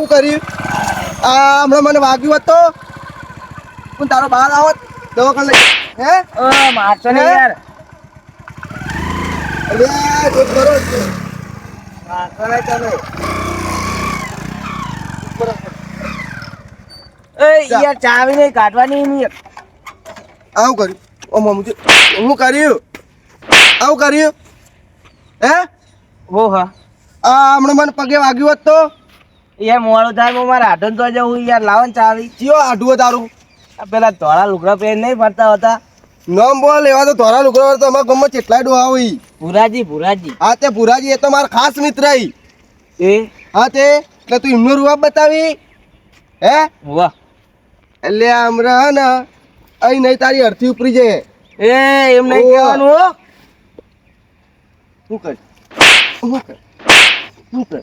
આવું કર્યું. આ હમણાં મને વાગ્યું હતો પણ તારો બહાર આવત દવાખાને લઈ હે? મારશો ને યાર. અલ્યા જો કરો મારશો ને તમે. એ યાર ચાવી નહીં કાઢવાની આવું કર્યું. ઓ મમ્મી હું કર્યું? આવું કર્યું? હે? હા. આ હમણાં મને પગે વાગ્યું હોત યાર મોડું થાય હું મારા હાથો તો જવું યાર લાવો ને ચાવી. કયો આઢું તારું? પેલા ધોળા લુગડા પહેરી નહીં ફરતા હતા. નામ બોલ એવા તો ધોળા લુકડા તો અમારા ગમમાં કેટલાય ડોહા હોય. ભુરાજી ભુરાજી હા તે ભુરાજી એ તો મારા ખાસ મિત્ર. એ? હા તે. એટલે તું એમનો રૂવાબ બતાવી. હે? વાહ. એટલે આમ રહ ને અહીં નહીં તારી અડધી ઉપરી જાય. એ એમ નહીં કહેવાનું હો. શું કર? શું કર? શું કર?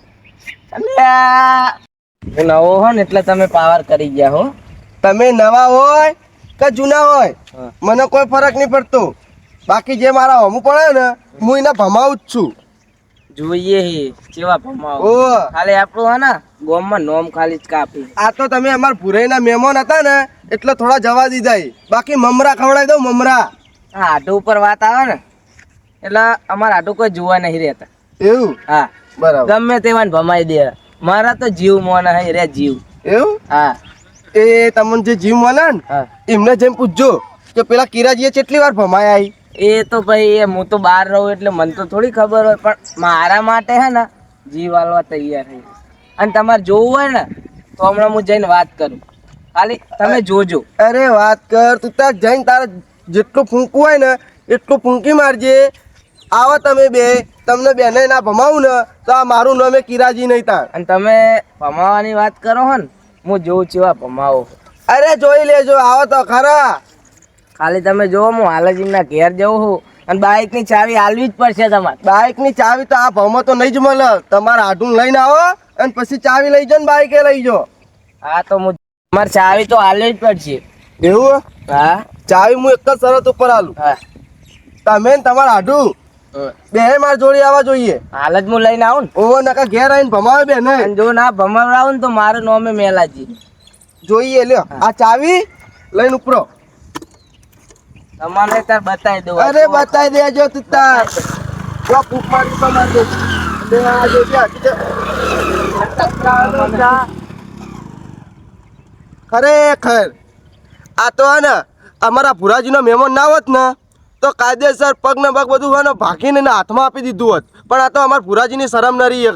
હું નવો હો ને એટલે તમે પાવર કરી ગયા હો. તમે નવા હોય કે જૂના હોય? મને કોઈ ફરક નહીં પડતો. બાકી જે મારા હમું પડે ને હું એને ભમાવું જ છું. જોઈએ હે કેવા ભમાવો. ખાલી આપણું હે ને ગોમમાં નોમ ખાલી જ કાપી. આ તો તમે અમારા ભુરાઈના મહેમાન હતા ને એટલે થોડા જવા દીધા બાકી મમરા ખવડાવી દઉં મમરા. હા આટુ ઉપર વાત આવે ને એટલે અમારા આઢું કોઈ જોવા નહીં રહેતા. એવું? હા. બરાબર. ગમે તેવાને ભમાઈ દે. મારા તો જીવ મોના હે રે જીવ. એવું? હા. એ તમને જે જીવ મોના ને એમને જેમ પૂછજો કે પેલા કિરાજીએ કેટલી વાર ભમાયા એ તો ભાઈ એ હું તો બહાર રહું એટલે મને તો થોડી ખબર હોય પણ મારા માટે હે ને જીવ આલવા તૈયાર થઈ અને તમારે જોવું હોય ને તો હમણાં હું જઈને વાત કરું. ખાલી તમે જોજો. અરે વાત કર તું ત્યાં જઈને તારે જેટલું ફૂંકવું હોય ને એટલું ફૂંકી મારજે. આવો તમે બે તમને બેને ના ભમાવું ને તો આ મારું નામે કિરાજી નહીં તાર અને તમે ભમાવાની વાત કરો હો ને હું જોઉં છું આ ભમાવો. અરે જોઈ લેજો આવો તો ખરા. ખાલી તમે જોવો હું હાલજીના ઘેર જઉં છું. અને બાઇકની ચાવી હાલવી જ પડશે તમારે. બાઇકની ચાવી તો આ ભાવમાં તો નહીં જ મળે. તમારે આઢું લઈને આવો અને પછી ચાવી લઈ જાઓ ને બાઇકે લઈ જાઓ. હા તો હું તમારે ચાવી તો હાલવી જ પડશે. એવું? હા. ચાવી હું એક જ શરત ઉપર આલું હા. તમે તમારા આઢું. બે માર જોડી આવવા જોઈએ. હાલ જ હું લઈને આવું ને. ઓવો નકા ઘેર આવીને ભમાવે બે ને? અને જો ના ભમાવડાવું ને તો મારું નોમે મેલાજી. જોઈએ લ્યો. આ ચાવી લઈને ઉપરો તમારે તાર બતાવી દઉં અરે બતાવી દેજો તું તાર. જો ફૂંક મારી તો મારી દેજો. આ જો. ખરેખર. આ તો ને અમારા ભુરાજીનો મહેમાન ના હોત ને તો કાયદેસર પગને પગ બધું હોય ને ભાગીને એના હાથમાં આપી દીધું હોત. પણ આ તો અમારા ભુરાજીની શરમ ન રહી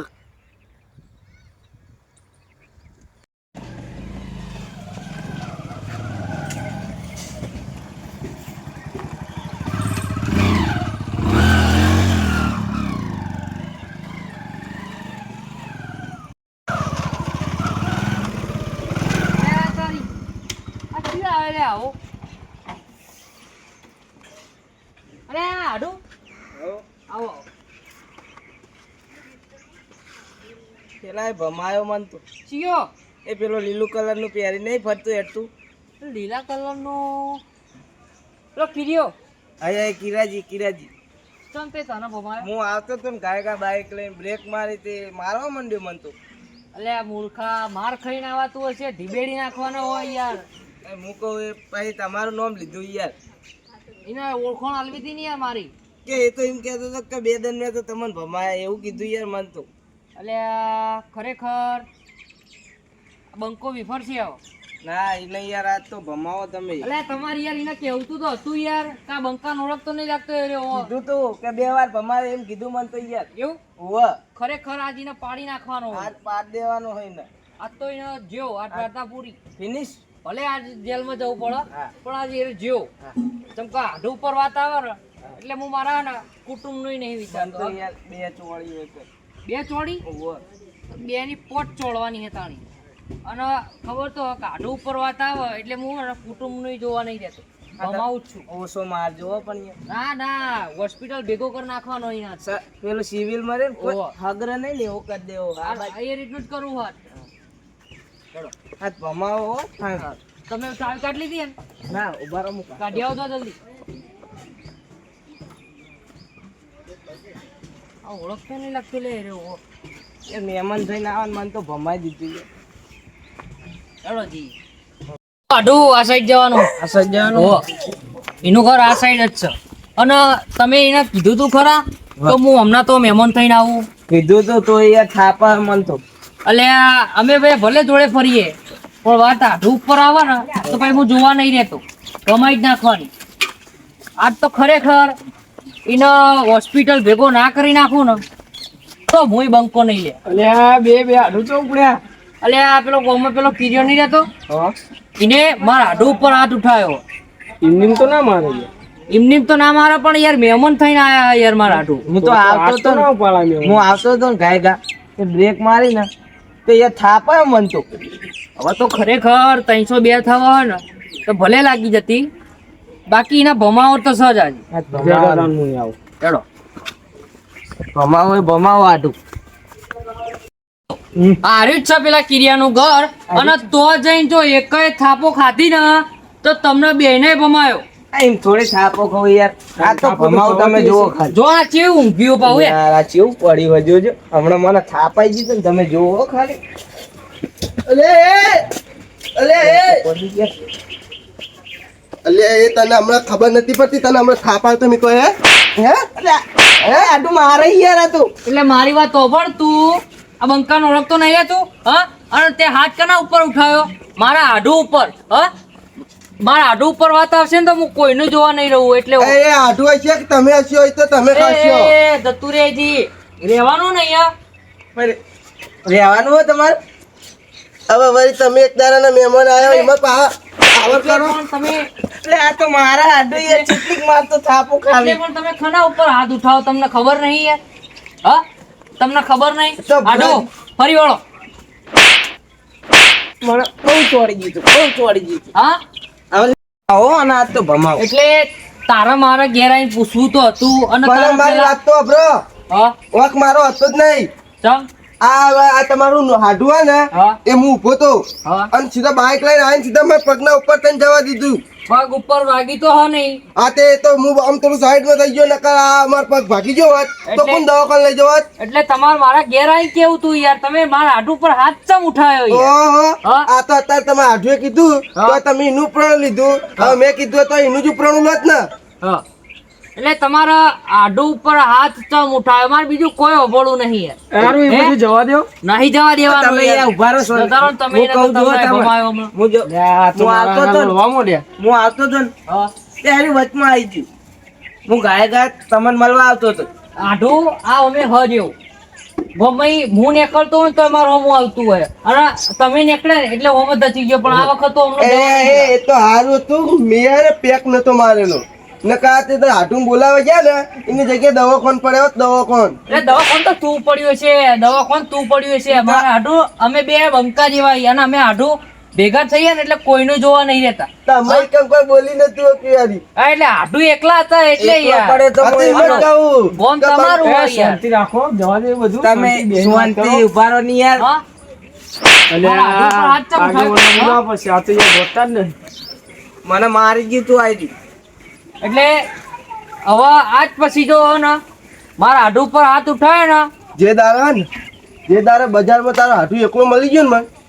એક પેલા એ ભમાયો મન તો. ચિયો. એ પેલો લીલું કલરનું પહેરી નહીં ફરતું એટલું. લીલા કલરનો. પેલો કીર્યો. એ કિરાજી કિરાજી. ચમ તે તને ભમાયો? હું આવતો તો ને ગાયકા બાઈક લઈને બ્રેક મારી તે મારવા માંડ્યો મન તો. અલે મૂર્ખા માર ખાઈને આવાતું હશે ઢીબેડી નાખવાનો હોય યાર. હું કહું એ પછી તમારું નામ લીધું યાર. એને ઓળખાણ આલવી હતી ને યાર મારી. કે એ તો એમ કહેતો હતો કે બે દન મેં તો તમને ભમાયા એવું કીધું યાર મન તો. એટલે ખરેખર બંકો વિફર છે આવો. ના એને યાર આજ તો ભમાવો તમે. એટલે તમારી યાર એને કહેવતું તો હતું યાર કા બંકા ઓળખતો નહીં લાગતો રહ્યો. કીધું તો કે બે વાર ભમાવે એમ કીધું મન તો યાર. એવું? હોવ ખરેખર આજ એને પાડી નાખવાનો. આજ પાડ દેવાનો હોય ને આજ તો એને જેવો આજ વાર્તા પૂરી. ફિનિશ ભલે આજ જેલમાં જવું પડે પણ આજે એ જેવો. ચમકા આઢું ઉપર વાત આવે ને એટલે હું મારા ને કુટુંબનું નહીં વિચારતો યાર બે ચોળી બે ચોળી? બે ની પોટ ચોળવાની હેતાણી અને ખબર તો કે ઉપર વાત આવે એટલે હું કુટુંબનું જોવા નહીં દેતો. ભમાવું જ છું. ઓછો માર જોવો પણ ના ના હોસ્પિટલ ભેગો કરી નાખવાનો અહીંયા પેલું સિવિલ મરે. હગરે નહીં લેવો કરી દેવો. એ રીતનું જ કરવું હોત. હાથ ભમાવો હા. તમે ચાવી કાઢી લીધી ને ના ઊભા રહો કાઢી આવો તો જલ્દી. આ ઓળખતો નહીં લાગતું લે રે ઓ એ મહેમાન થઈને આવે મને તો ભમાઈ દીધી છે. ચાલો જી. આડું આ સાઈડ જવાનું. આ સાઈડ જવાનું. એનું ઘર આ સાઈડ જ છે. અને તમે એને કીધું તું ખરા? તો હું હમણાં તો મહેમાન થઈને આવું. કીધું તો તો યાર થાપા મનતો એટલે અમે ભાઈ ભલે જોડે ફરીએ. પણ વાત આઢું ઉપર આવે ને તો પછી હું જોવા નહીં રહેતો. કમાઈ જ નાખવાની. આજ તો ખરેખર એને હોસ્પિટલ ભેગો ના કરી નાખું ને તો હું બંકો નહીં લે. આ બે બે આડું તો ઉપડ્યા. આ પેલો ગોમાં પેલો કિરિયો નહીં રહેતો? હા. એને મારા આઢું ઉપર હાથ ઉઠાયો. ઇમનીમ તો ના મારે ઇમનીમ તો ના મારે પણ યાર મહેમાન થઈને આયા યાર મારા આઢું હું તો આવતો તો હું આવતો તો ને ગાય ગા બ્રેક મારી ને તો યાર થાપા મનતો હવે તો ખરેખર ત્રણસો બે થવા ને તો ભલે લાગી જતી. બાકી એના ભમાવો તો સહજ આજ. ભમાવો ભમાવો આટું આર્યું જ છે પેલા કિરિયાનું ઘર અને તો જઈને જો એક થાપો ખાધી ને તો તમને બેને ભમાયો. એમ થોડી થાપો કહું યાર. આ તો ભમાવ તમે જુઓ ખાલી. જો આ ચેવું ઊંઘ્યું એ યાર આ ચેવું પડી હોય જોજો હમણાં મને થાપાઈ ગયું તમે જુઓ ખાલી. અલે એ! તને હમણાં ખબર નથી પડતી તને હમણાં થાપ આવતો મીકો હે? હે? અલે આ- હે આડું મારે યાર આ તો. એટલે મારી વાત ઓભળ તું. આ બંકાનો ઓળખતો નહીં તું હા? અને તે હાથ કના ઉપર ઉઠાયો? મારા આઢું ઉપર હા? મારા આઢું ઉપર વાત આવશે ને તો હું કોઈનું જોવા નહીં રહું એટલે એ એ આઢું હશે કે તમે હશો હોય તો તમે ખાશો? એ દત્તુરેજી રહેવાનું નહીં આ પણ રહેવાનું હોય તમારે? હવે વળી તમે એક દાડાના મહેમાન આવ્યો એમાં પા પાવર કરો. તમે એટલે આ તો મારા આડું યાર ચીટલીક મારતો થાપો ખાવી. પણ તમે ખના ઉપર હાથ ઉઠાવો તમને ખબર નહીં યાર. હા? તમને ખબર નહીં? તો ફરી વળો. મને બહુ ચોડી ગયું બહુ ચોડી ગયું હા? હવે આવો અને આ તો ભમાવો. એટલે તારા મારા ઘેર આવીને પૂછવું તો હતું અને તારા મારી વાત તો અભરો હા? વખ મારો હતો જ નહીં. ચમ? આ તમારું હાડવા ને એ હું ઊભો તો. અને સીધા બાઇક લઈને આવીને સીધા મેં પગના ઉપર થઈને જવા દીધું. પગ ઉપર વાગી તો હા નહીં. આ તે તો હું આમ થોડું સાઈડમાં થઈ ગયો નકર આ અમાર પગ ભાગી ગયો હોત. તો કોણ દવાખાને લઈ જવાત? એટલે તમાર મારા ઘેર આવી કેવું તું યાર? તમે મારા હાડુ પર હાથ ચમ ઉઠાયો ઓહો. આ તો અત્યારે તમે હાડુએ કીધું તો તમે એનું પ્રણ લીધું. હવે મેં કીધું તો એનું જ પ્રણ લોત ને. હા. એટલે તમારા આડુ ઉપર હાથ ચમ ઉઠાવે મારે બીજું કોઈ અભોળું નહીં યાર. દો નહીં જવા દેવાનું તમે યાર. ઊભા રહો ને તમે હું એને કહું તો તમે. હું આવતો તો હું આવતો તો. ત્યારે વચમાં આવી ગયું. હું ગાય ગાય તમને મળવા આવતો હતો આઢું આ અમે હ એવું ગમે હું નીકળતો હોય તો મારો હમું આવતું હોય. અને તમે નીકળે ને એટલે હોમ દચી ગયો. પણ આ વખત તો એ હમણાં એ એ તો હારું હતું. મેં પેક નતો મારેલો. નકા તે તો હાટું બોલાવે ગયા ને એની જગ્યાએ દવાખાન પડ્યો દવા કોણ એટલે દવા કોણ તો તું પડ્યું છે દવા કોણ તું પડ્યું છે. અમારા હાટું અમે બે બંકા જેવા અને અમે હાટું ભેગા થઈએ ને એટલે કોઈનું જોવા નહીં રહેતા. તમે કેમ કોઈ બોલી નથી હોતી યારી? એટલે હાટું એકલા હતા એટલે યાર. પડે તો આ તો કોઈ જ કહું. ગોમ કે તમારું હોય યાર. તમે શાંતિ ઊભા રહો ને આ તો મારા આઢું પર હાથ ચમ ઉઠાવ્યો? હા? મને મારી ગયું તું ગયું એટલે હવે આજ પછી જો ને મારા હાથ ઉપર હાથ ઉઠાય ને જે દારા ને જે દારા બજારમાં તારા હાટું એકલો મળી ગયો ને મને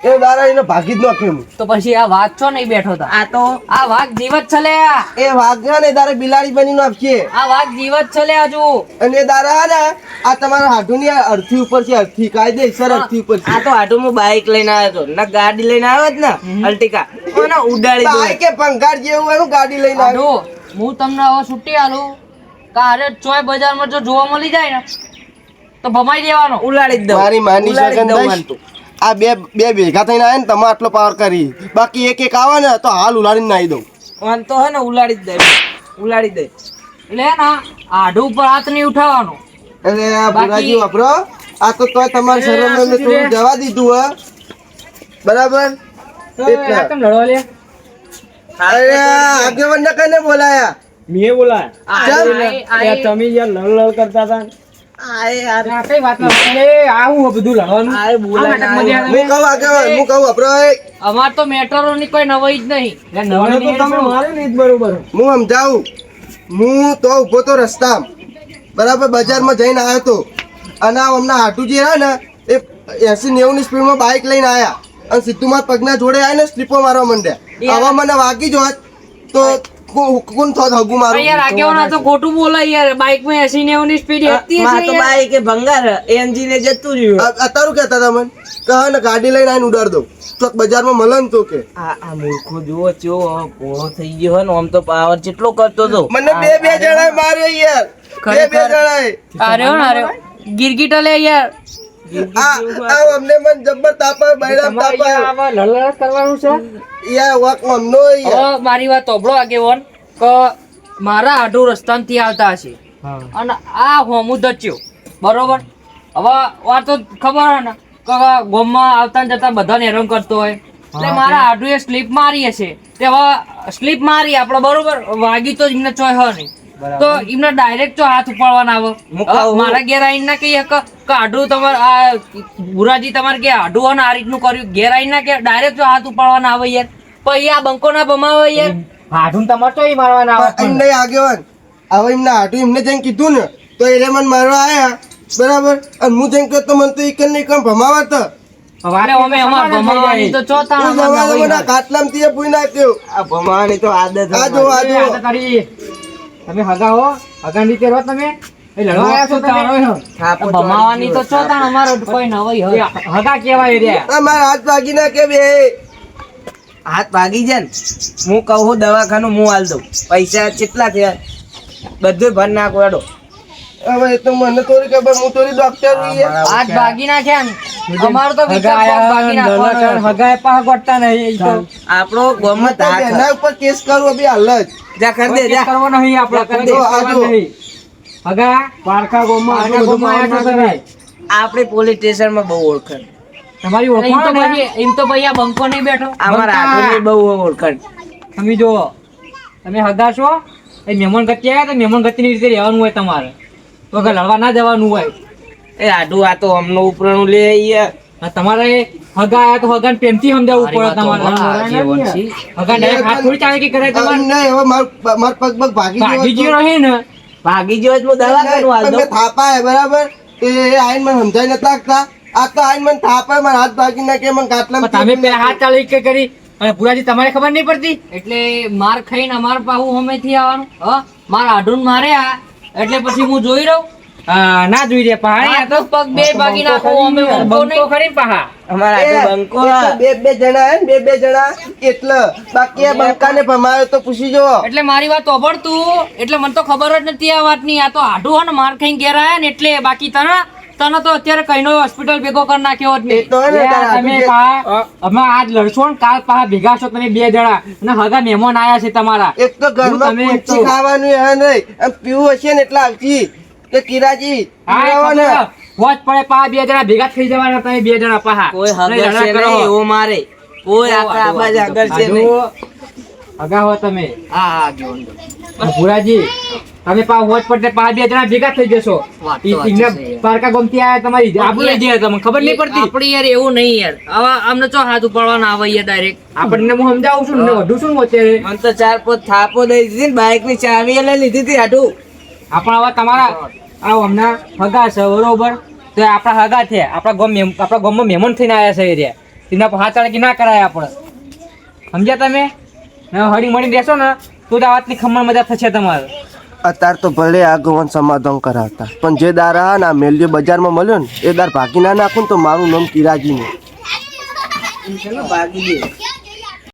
એ દારા એને ભાગી જ નાખ્યો હું. તો પછી આ વાઘ છો નહીં બેઠો તા? આ તો આ વાઘ જીવત છે લે એ વાઘ ને દારે બિલાડી બની આપશે. આ વાઘ જીવત છે લે હજુ. અને દારા ને આ તમારા હાટું ની અર્થી ઉપર છે અર્થી કાયદેસર અર્થી ઉપર છે આ તો હાડુ હું બાઇક લઈને આવ્યો હતો. ના ગાડી લઈને આવ્યો જ ને અલ્ટિકા. ઉડાડી બાઈ કે ભંગાર જેવું એનું ગાડી લઈને આવ્યો. હું તમને હવે છૂટી આલું કારે ચોય બજારમાં જો જોવા મળી જાય ને તો ભમાઈ દેવાનો. ઉલાડી જ દઉં. મારી માની તો. આ બે બે ભેગા થઈને આવે ને તમે આટલો પાવર કરી. બાકી એક એક આવે ને તો હાલ ઉલાડીને નાઈ દઉં. વાંધો તો હે ને ઉલાડી જ દે ઉલાડી દે એટલે હે ને આઢું ઉપર હાથ નહીં ઉઠાવવાનો. એટલે આ બુરાજી વાપરો આ તો તોય તમારા શરમ મેં થોડું જવા દીધું હે. બરાબર? એટલે. અરે આગેવાન ને કને બોલાયા? મેં બોલાયા. તમે યાર લડ લડ કરતા હતા આ યાર. આ કઈ વાત ના એ આવું હે બધું લડવાનું. આ બોલાય ના હું કહું આગેવાન હું કહું વાપરો અમાર તો મેટ્રો ની કોઈ નવાઈ જ નહીં. એટલે નવરે તો તમે મારે ને જ બરોબર. હું સમજાવું. હું તો ઊભો તો રસ્તા બરાબર બજારમાં જઈને આવ્યો તો. અને આ હમણાં હાટુજી જે હે ને એ એસી નેવું ની સ્પીડમાં બાઇક લઈને આયા અને સીધું મારા પગના જોડે આવીને સ્લીપો મારવા માંડ્યા. આવા મને વાગી જ હોત તો કોણ થોત હગું મારું યાર આગેવાના તો ખોટું બોલે યાર. બાઇકમાં એસી નેવું ની સ્પીડ હતી માં તો બાઈક એ ભંગાર એનજી ને જતું રહ્યું. આ- અત્યારું કહેતા હતા મને. ને ગાડી લઈને આવીને ઉડાડ દઉં. ચોક બજારમાં મળે ને તો કે. આ આ મૂર્ખો જુઓ ચો પોળો થઈ ગયો ને આમ તો પાવર કેટલો કરતો તો. મને બે બે જણા માર્યો યાર. બે બે જણા અરે અરે ગિરગીટ લે યાર. આ અમને મન જબ્બર તાપા બૈરામ તાપા આમાં લડલડ કરવાનું છે? વાક મારી વાત તોબડો આગેવાન કે મારા આડું રસ્તામાંથી આવતા હશે. અને આ હોમું દચ્યો. બરોબર? હવે વાત તો ખબર હોય ને કે ગોમમાં આવતા ને જતા બધાને હેરાન કરતો હોય. એટલે મારા આઢુએ સ્લીપ મારી હશે. તે હવે સ્લીપ મારી આપણે બરોબર વાગી તો એમને ચોય હોય નહીં. તો એમને ડાયરેક્ટ જો હાથ ઉપાડવાના આવો. મારા ઘેર આવીને ના કહીએ કે કે આડું તમારે આ બુરાજી તમારે કે આડું અને આ રીતનું કર્યું. ઘેર આવીને ના કે ડાયરેક્ટ જો હાથ ઉપાડવાના આવે યાર. પછી આ બંકો ના ભમાવે યાર. હાથું તમારે તો મારવાના આવે એમને આગેવાન હવે એમને હાટું એમને જેમ કીધું ને તો એને મને મારવા આયા. બરાબર? અને હું જેમ કહ્યું તો મને તો ઈકન નહીં કામ ભમાવા તો નાખ્યો. ભમાવાની તો આદત આ જો આ જો. તારી તમે હગા હો હગા ની રહો તમે. એ લડવા આવ્યા છો તમે. થાપો ભમાવાની તો ચોથા અમારો કોઈ નવાઈ હોય. હગા કેવાય રે. આ હાથ ભાગી નાખે બે. હાથ ભાગી જાય ને હું કહું દવાખાનું હું હાલ દઉં. પૈસા કેટલા થયા? બધું ભર નાખવાડો હવે તો મને થોડી ખબર હું થોડી ડોક્ટર હાથ ભાગી નાખ્યા ને. અમારો તો વિચાર હગા પગ ભાગી આયા, નાખવાનો લડવા હગા એ પાછા ગોઠતા નહીં તો આપણો ગોમત એના ઉપર કેસ કરવો બી હાલ જા. કર દે જા. કરવો નહીં આપણે કોઈ જો, આ કરવાનું જો. નહીં. હગા પારકા ગોમમાં પારકા ગોમમાં મારવાનું આટલું આપણે પોલીસ સ્ટેશનમાં બહુ ઓળખાણ. તમારી એમ તો ઓળખાણ ને? ભાઈ એમ તો ભાઈ આ બંકો નહીં બેઠો. અમારા. બહુ ઓળખાણ. તમે જો તમે હગા છો એ મહેમાન ગતિ આવ્યા તો મહેમાન ગતિની રીતે રહેવાનું હોય તમારે. તો લડવા ના જવાનું હોય. એ આડું આ તો અમનો ઉપરનું લે યાર તમારે હગા આયા તો હગાને પ્રેમથી સમજાવવું પડે તમારે. હગા ડાયરેક્ટ હાથ થોડી ચાલે કે કરે તમારે? નહીં હવે માર માર પગ પગ ભાગી ભાગી ગયો રહે ને? ભાગી ગયો એટલે દવા કરવા હાલ પણ થાપા હે બરાબર? એ આઈન મને સમજાઈ નતા શકતા આ તો આઈન મને થાપા મારા હાથ ભાગી નાખે મને કાટલા તમે પેલા હાથ ચાલે કે કરી? અને પુરાજી તમારે ખબર નહીં પડતી? એટલે માર ખાઈને અમાર પાહુ હમેથી આવવાનું. હ? મારા આઢું મારે આ એટલે પછી હું જોઈ રહું. ના જોઈ રે પહાડી તો પગ બે ભાગી નાખો અમે બંકો ખરી પાહા અમારા બંકો બે બે જણા હે બે બે જણા. એટલે બાકી આ બંકાને ભમાયો તો પૂછી જો એટલે મારી વાત ઓભળતું એટલે મને તો ખબર જ નથી આ વાતની. આ તો આઢું હે ને માર ખાઈને ઘેર આયા ને એટલે બાકી તને તને તો અત્યારે કઈનો હોસ્પિટલ ભેગો કરી નાખ્યો જ નહીં તો તમે પા. અમે આજ લડશો ને કાલ પા ભેગા છો તમે બે જણા. અને હગા મહેમાન આયા છે તમારા. એક તો ઘરમાં તમે ખાવાનું હે નહીં. પીવું હશે ને એટલે આવતી કે કિરાજી ને. વોચ પડે પા બે જણા ભેગા થઈ જવાના તમે બે જણા પાહા. કોઈ હગર છે નહીં એવો મારે. કોઈ આપણા આબા જ આગળ છે નહીં. હગા હો તમે. હા હા જોન અને ભુરાજી તમે પા વોચ પડતે પા બે જણા ભેગા થઈ જશો. યાર. પારકા ગમતી આયા તમારી આબુ લઈ જાય તમને ખબર નહીં પડતી? આપણે યાર એવું નહીં યાર. આવા અમને ચો હાથ ઉપાડવાના આવે યાર ડાયરેક્ટ આપણને હું સમજાવું છું ને વધુ શું અત્યારે? મને તો ચાર પાંચ થાપો દઈ દીધી ને બાઇકની ચાવી લઈ લીધી હતી આટું. આપણા આવા તમારા આ હમણાં હગા છે બરોબર? તો આપણા હગા છે. આપણા ગામ આપણા ગામમાં મહેમાન થઈને આવ્યા છે એરિયા. તેના પર હાથ ચાળકી ના કરાય આપણે. સમજ્યા તમે? ને હળી મળી રહેશો ને તો જ આ વાતની ખમણ મજા થશે તમારે. અત્યારે તો ભલે આગમન સમાધાન કરાવતા પણ જે દારા હા ને મેલ્યો બજારમાં મળ્યો ને એ દાર ભાગી ના નાખું ને તો મારું નામ કિરાજી નહીં ચલો ભાગી ગયો.